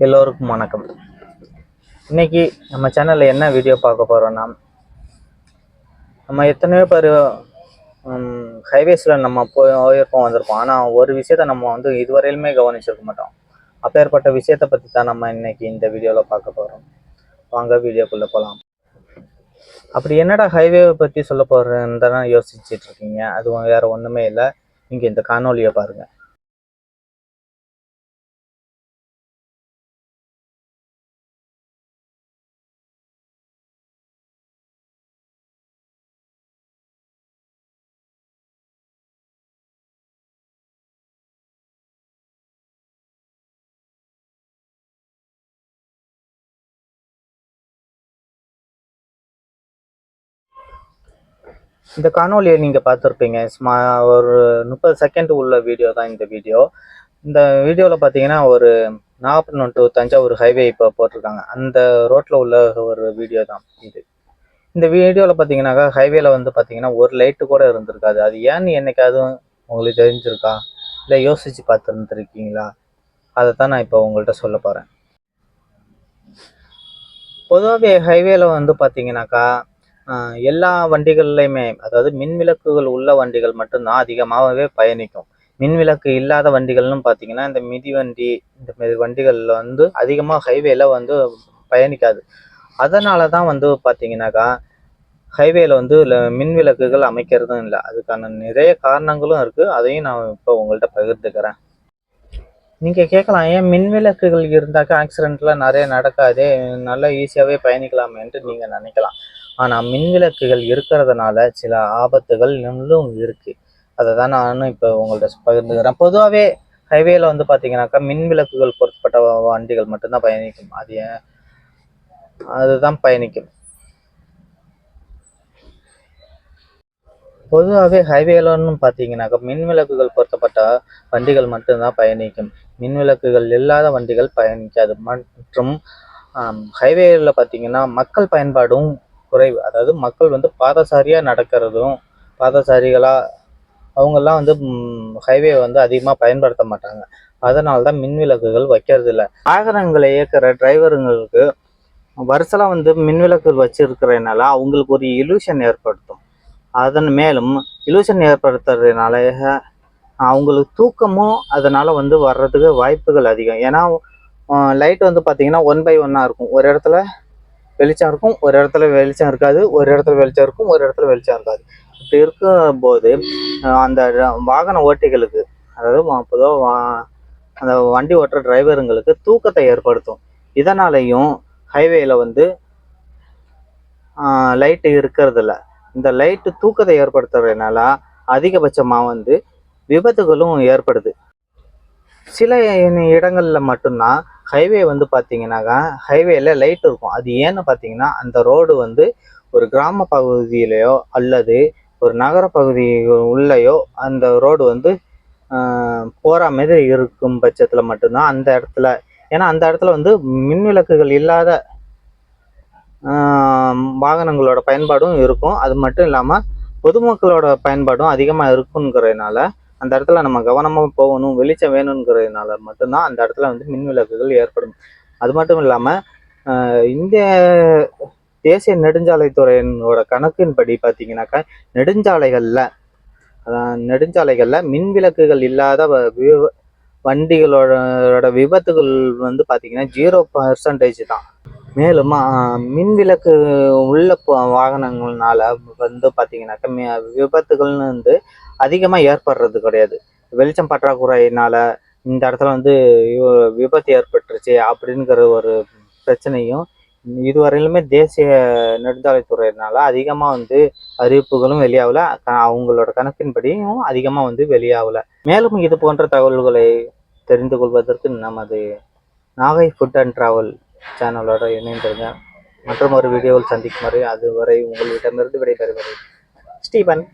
எல்லோருக்கும் வணக்கம். இன்னைக்கு நம்ம சேனலில் என்ன வீடியோ பார்க்க போகிறோன்னா நம்ம எத்தனையோ பேர் ஹைவேஸில் நம்ம போய் வந்திருக்கோம். வந்திருப்போம் ஆனால் ஒரு விஷயத்த நம்ம வந்து இதுவரையிலுமே கவனிச்சிருக்க மாட்டோம். அப்பேற்பட்ட விஷயத்தை பற்றி தான் நம்ம இன்னைக்கு இந்த வீடியோவில் பார்க்க போகிறோம் வாங்க வீடியோக்குள்ளே போகலாம் அப்படி என்னடா ஹைவேவை பற்றி சொல்ல போகிறேன்னு தானே யோசிச்சுட்டு இருக்கீங்க. அதுவும் வேறு ஒன்றுமே இல்லை. இங்கே இந்த காணொலியை பாருங்கள் இந்த காணொலியை நீங்கள் பார்த்துருப்பீங்க. சும்மா ஒரு முப்பது செகண்ட் உள்ள வீடியோ தான் இந்த வீடியோ இந்த வீடியோவில் பார்த்தீங்கன்னா ஒரு நாகப்பட்டினம் டு தஞ்சாவூர் ஹைவே இப்போ போட்டிருக்காங்க. அந்த ரோட்டில் உள்ள ஒரு வீடியோ தான் இது. இந்த வீடியோவில் பார்த்தீங்கன்னாக்கா ஹைவேல வந்து பார்த்தீங்கன்னா ஒரு லைட்டு கூட இருந்திருக்காது. அது ஏன்னு என்னைக்காவது உங்களுக்கு தெரிஞ்சிருக்கா? இல்லை யோசிச்சு பார்த்துருந்துருக்கீங்களா? அதை தான் நான் இப்போ உங்கள்கிட்ட சொல்ல போகிறேன் பொதுவாகவே ஹைவேல வந்து பார்த்தீங்கன்னாக்கா எல்லா வண்டிகள்லையுமே அதாவது மின் விளக்குகள் உள்ள வண்டிகள் மட்டும்தான் அதிகமாகவே பயணிக்கும். மின் விளக்கு இல்லாத வண்டிகள்னு பார்த்தீங்கன்னா இந்த மிதிவண்டி இந்த மாதிரி வண்டிகளில் வந்து அதிகமாக ஹைவேல வந்து பயணிக்காது. அதனால தான் வந்து பார்த்தீங்கன்னாக்கா ஹைவேல வந்து மின் விளக்குகள் அமைக்கிறதும் இல்லை. அதுக்கான நிறைய காரணங்களும் இருக்குது அதையும் நான் இப்போ உங்கள்கிட்ட பகிர்ந்துக்கிறேன். நீங்கள் கேட்கலாம் ஏன் மின் விளக்குகள் இருந்தாக்கா ஆக்சிடென்ட்லாம் நிறைய நடக்காதே? நல்லா ஈஸியாகவே பயணிக்கலாமேன்ட்டு நீங்கள் நினைக்கலாம். ஆனால் மின் விளக்குகள் இருக்கிறதுனால சில ஆபத்துகள் இன்னும் இருக்குது அதை தான் நானும் இப்போ உங்கள்கிட்ட பகிர்ந்துக்கிறேன். பொதுவாகவே ஹைவேல வந்து பார்த்தீங்கன்னாக்கா மின் விளக்குகள் பொருத்தப்பட்ட வண்டிகள் மட்டும்தான் பயணிக்கும். அது அதுதான் பயணிக்கும். பொதுவாகவே ஹைவேலன்னு பார்த்தீங்கன்னாக்கா மின் விளக்குகள் பொருத்தப்பட்ட வண்டிகள் மட்டும்தான் பயணிக்கும். மின் விளக்குகள் இல்லாத வண்டிகள் பயணிக்காது. மற்றும் ஹைவேல பார்த்தீங்கன்னா மக்கள் பயன்பாடும் குறைவு. அதாவது மக்கள் வந்து பாதசாரியாக நடக்கிறதும் பாதசாரிகளாக அவங்கெல்லாம் வந்து ஹைவே வந்து அதிகமாக பயன்படுத்த மாட்டாங்க. அதனால தான் மின் விளக்குகள் வைக்கிறது இல்லை வாகனங்களை இயக்கிற டிரைவருங்களுக்கு வருஷலாம் வந்து மின் விளக்குகள் வச்சிருக்கிறதுனால அவங்களுக்கு ஒரு இலூஷன் ஏற்படுத்தும். அதன் மேலும் இலூஷன் ஏற்படுத்துறதுனால அவங்களுக்கு தூக்கமும் அதனால் வந்து வர்றதுக்கு வாய்ப்புகள் அதிகம். ஏன்னா லைட் வந்து பார்த்திங்கன்னா ஒன் பை ஒன்னாக இருக்கும். ஒரு இடத்துல வெளிச்சம் இருக்கும் ஒரு இடத்துல வெளிச்சம் இருக்காது ஒரு இடத்துல வெளிச்சம் இருக்கும் ஒரு இடத்துல வெளிச்சம் இருக்காது. இப்படி இருக்கும்போது அந்த வாகன ஓட்டிகளுக்கு அதாவது பொதுவாக அந்த வண்டி ஓட்டுற டிரைவருங்களுக்கு தூக்கத்தை ஏற்படுத்தும். இதனாலையும் ஹைவேல வந்து லைட்டு இருக்கிறதில்ல. இந்த லைட்டு தூக்கத்தை ஏற்படுத்துறதுனால அதிகபட்சமாக வந்து விபத்துகளும் ஏற்படுது. சில இடங்களில் மட்டும்தான் ஹைவே வந்து பார்த்தீங்கன்னாக்கா ஹைவேல லைட் இருக்கும். அது ஏன்னு பார்த்தீங்கன்னா அந்த ரோடு வந்து ஒரு கிராம பகுதியிலையோ அல்லது ஒரு நகர பகுதி உள்ளேயோ அந்த ரோடு வந்து போகிற மாதிரி இருக்கும் பட்சத்தில் மட்டும்தான் அந்த இடத்துல. ஏன்னா அந்த இடத்துல வந்து மின் விளக்குகள் இல்லாத வாகனங்களோட பயன்பாடும் இருக்கும். அது மட்டும் இல்லாமல் பொதுமக்களோட பயன்பாடும் அதிகமாக இருக்குங்கிறதுனால அந்த இடத்துல நம்ம கவனமாக போகணும் வெளிச்சம் வேணுங்கிறதுனால மட்டும்தான் அந்த இடத்துல வந்து மின் விளக்குகள் ஏற்படும். அது மட்டும் இல்லாமல் இந்திய தேசிய நெடுஞ்சாலைத்துறையினோட கணக்கின்படி பார்த்தீங்கன்னாக்கா நெடுஞ்சாலைகளில் நெடுஞ்சாலைகளில் மின் விளக்குகள் இல்லாத வ- வி- வண்டிகளோட விபத்துகள் வந்து பார்த்தீங்கன்னா ஜீரோ பர்சன்டேஜ் தான். மேலும் மின் விளக்கு உள்ள வாகனங்கள்னால வந்து பார்த்தீங்கன்னாக்கா விபத்துகள்னு வந்து அதிகமாக ஏற்படுறது கிடையாது. வெளிச்சம் பற்றாக்குறையினால இந்த இடத்துல வந்து விபத்து ஏற்பட்டுருச்சு அப்படிங்கிற ஒரு பிரச்சனையும் இதுவரையிலுமே தேசிய நெடுஞ்சாலைத்துறையினால அதிகமாக வந்து அறிவிப்புகளும் வெளியாகல. க- அவங்களோட கணக்கின்படியும் அதிகமாக வந்து வெளியாகல. மேலும் இது போன்ற தகவல்களை தெரிந்து கொள்வதற்கு நமது நாகை ஃபுட் அண்ட் ட்ராவல் சேனலோட இணைந்திருங்க. மற்றும் ஒரு வீடியோவில் சந்திக்கும் வரை அதுவரை உங்களிடமிருந்து விடைபெறுவது ஸ்டீபன்.